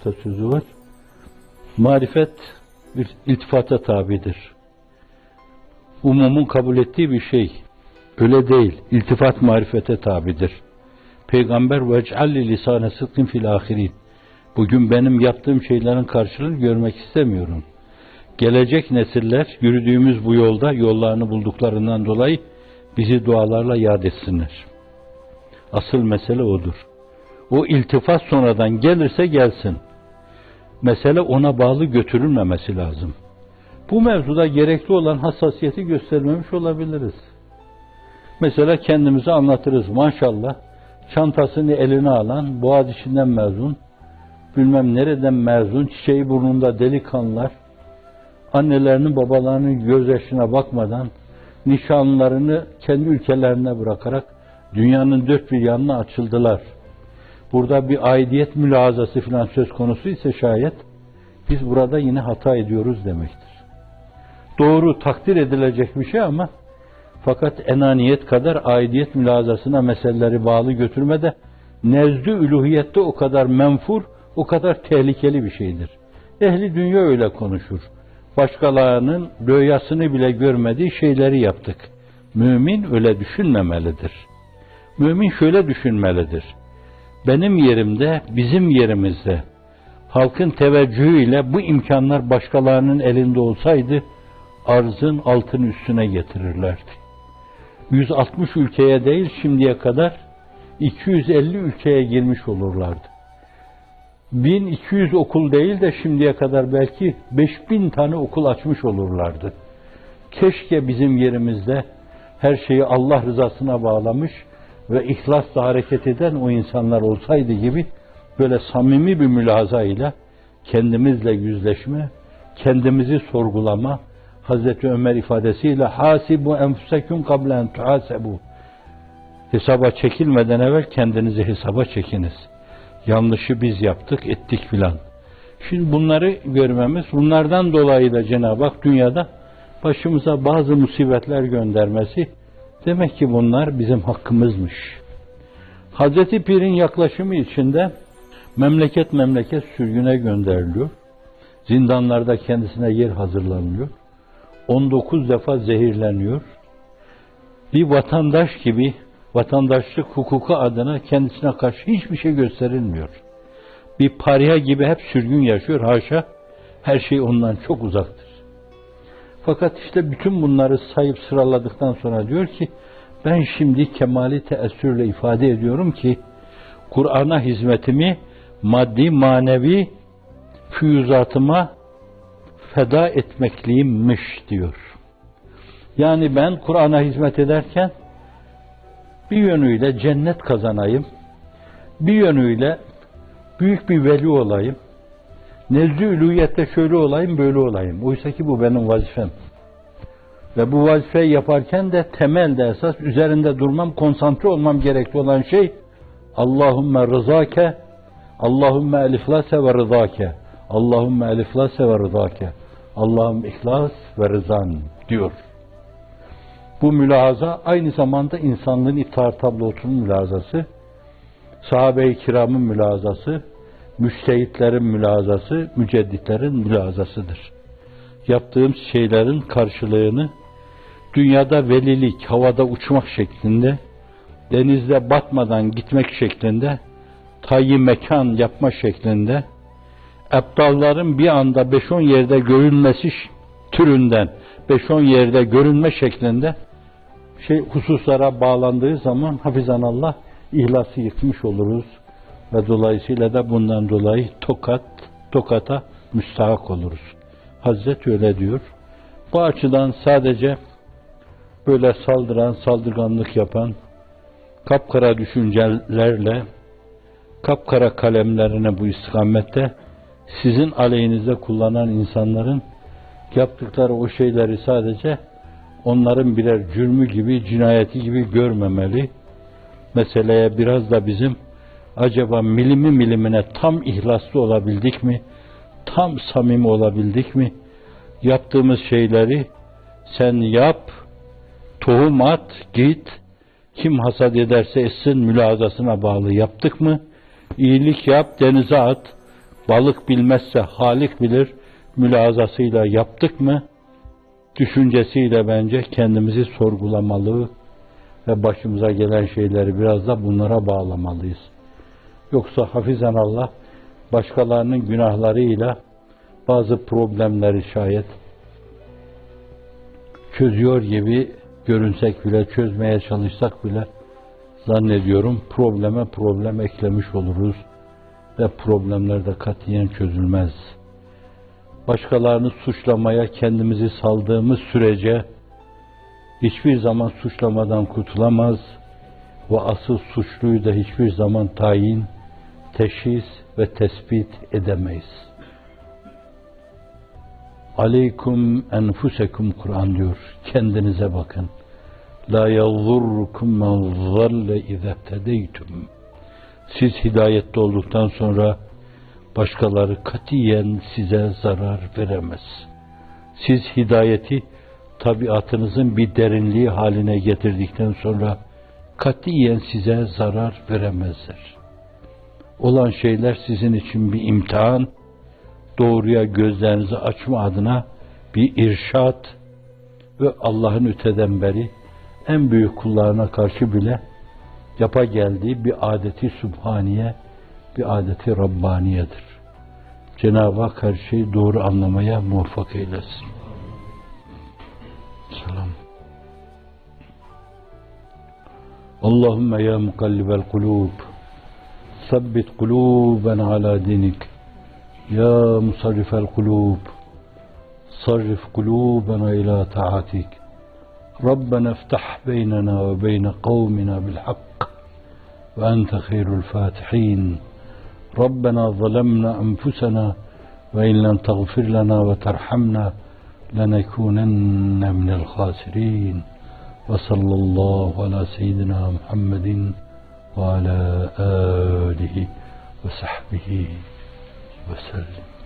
atasözü var. Marifet bir iltifata tabidir. Umumun kabul ettiği bir şey. Öyle değil. İltifat marifete tabidir. Peygamber ve ec'alli lisane sıdkın fil ahirin. Bugün benim yaptığım şeylerin karşılığını görmek istemiyorum. Gelecek nesiller yürüdüğümüz bu yolda yollarını bulduklarından dolayı bizi dualarla yad etsinler. Asıl mesele odur. O iltifat sonradan gelirse gelsin. Mesele ona bağlı götürülmemesi lazım. Bu mevzuda gerekli olan hassasiyeti göstermemiş olabiliriz. Mesela kendimize anlatırız maşallah. Çantasını eline alan, boğaz içinden mezun, bilmem nereden mezun, çiçeği burnunda delikanlılar, annelerinin babalarının gözyaşına bakmadan, nişanlarını kendi ülkelerine bırakarak dünyanın dört bir yanına açıldılar. Burada bir aidiyet mülazası filan söz konusu ise şayet, biz burada yine hata ediyoruz demektir. Doğru takdir edilecek bir şey ama fakat enaniyet kadar aidiyet mülazasına meseleleri bağlı götürmede nezdü üluhiyette o kadar menfur, o kadar tehlikeli bir şeydir. Ehli dünya öyle konuşur. Başkalarının rüyasını bile görmediği şeyleri yaptık. Mümin öyle düşünmemelidir. Mümin şöyle düşünmelidir. Benim yerimde, bizim yerimizde halkın teveccühüyle bu imkanlar başkalarının elinde olsaydı arzın altın üstüne getirirlerdi. 160 ülkeye değil şimdiye kadar 250 ülkeye girmiş olurlardı. 1200 okul değil de şimdiye kadar belki 5000 tane okul açmış olurlardı. Keşke bizim yerimizde her şeyi Allah rızasına bağlamış ve ihlasla hareket eden o insanlar olsaydı gibi böyle samimi bir mülazayla kendimizle yüzleşme, kendimizi sorgulama, Hazreti Ömer ifadesiyle hasibu enfuseküm kablen tuhasebu. Hesaba çekilmeden evvel kendinizi hesaba çekiniz. Yanlışı biz yaptık, ettik filan. Şimdi bunları görmemiz, bunlardan dolayı da Cenab-ı Hak dünyada başımıza bazı musibetler göndermesi, demek ki bunlar bizim hakkımızmış. Hazreti Pir'in yaklaşımı içinde memleket memleket sürgüne gönderiliyor. Zindanlarda kendisine yer hazırlanıyor. 19 defa zehirleniyor. Bir vatandaş gibi vatandaşlık hukuku adına kendisine karşı hiçbir şey gösterilmiyor. Bir pariha gibi hep sürgün yaşıyor haşa. Her şey ondan çok uzaktır. Fakat işte bütün bunları sayıp sıraladıktan sonra diyor ki ben şimdi kemali teessürle ifade ediyorum ki Kur'an'a hizmetimi maddi manevi füyüzatıma feda etmekliyimmiş diyor. Yani ben Kur'an'a hizmet ederken bir yönüyle cennet kazanayım, bir yönüyle büyük bir veli olayım, nezd-i şöyle olayım, böyle olayım. Oysa ki bu benim vazifem. Ve bu vazifeyi yaparken de temelde esas üzerinde durmam, konsantre olmam gerekli olan şey Allahümme rızake, Allahümme eliflase ve rızake, Allahümme eliflase ve rızake. Allah'ım ihlas ve rızan diyor. Bu mülahaza aynı zamanda insanlığın iftar tablosunun mülazası, sahabe-i kiramın mülazası, müştehitlerin mülazası, mücedditlerin mülazasıdır. Yaptığım şeylerin karşılığını dünyada velilik, havada uçmak şeklinde, denizde batmadan gitmek şeklinde, tayyi mekan yapma şeklinde, Ebdalların bir anda 5-10 yerde görünmesi türünden 5-10 yerde görünme şeklinde şey hususlara bağlandığı zaman hafizan Allah ihlası yıkmış oluruz ve dolayısıyla da bundan dolayı tokat tokata müstahak oluruz. Hazret öyle diyor. Bu açıdan sadece böyle saldıran, saldırganlık yapan, kapkara düşüncelerle, kapkara kalemlerine bu istikamette sizin aleyhinize kullanan insanların yaptıkları o şeyleri sadece onların birer cürmü gibi, cinayeti gibi görmemeli. Meseleye biraz da bizim acaba milimi milimine tam ihlaslı olabildik mi? Tam samimi olabildik mi? Yaptığımız şeyleri sen yap, tohum at, git, kim hasat ederse etsin mülazasına bağlı yaptık mı? İyilik yap, denize at, balık bilmezse Halik bilir mülazasıyla yaptık mı düşüncesiyle bence kendimizi sorgulamalı ve başımıza gelen şeyleri biraz da bunlara bağlamalıyız. Yoksa hafizan Allah başkalarının günahlarıyla bazı problemleri şayet çözüyor gibi görünsek bile, çözmeye çalışsak bile zannediyorum probleme problem eklemiş oluruz ve problemler de katiyen çözülmez. Başkalarını suçlamaya kendimizi saldığımız sürece hiçbir zaman suçlamadan kurtulamaz ve asıl suçluyu da hiçbir zaman tayin, teşhis ve tespit edemeyiz. Aleykum enfusekum Kur'an diyor. Kendinize bakın. La yadurrukum men zalle izâ tedeytum. Siz hidayette olduktan sonra başkaları katiyen size zarar veremez. Siz hidayeti tabiatınızın bir derinliği haline getirdikten sonra katiyen size zarar veremezler. Olan şeyler sizin için bir imtihan, doğruya gözlerinizi açma adına bir irşat ve Allah'ın öteden beri en büyük kullarına karşı bile yapa geldiği bir adeti subhaniye, bir adeti rabbaniyedir. Cenab-ı Hak her şeyi doğru anlamaya muvaffak eylesin. Selam. Allahümme ya mukallibel kulub ثبت قلوبنا على دينك. يا مصرف القلوب صرف قلوبنا إلى طاعتك. ربنا افتح بيننا وبين قومنا بالحق وأنت خير الفاتحين. ربنا ظلمنا أنفسنا وإن لم تغفر لنا وترحمنا لنكونن من الخاسرين. وصلى الله على سيدنا محمد. وعلى آله وصحبه وسلم.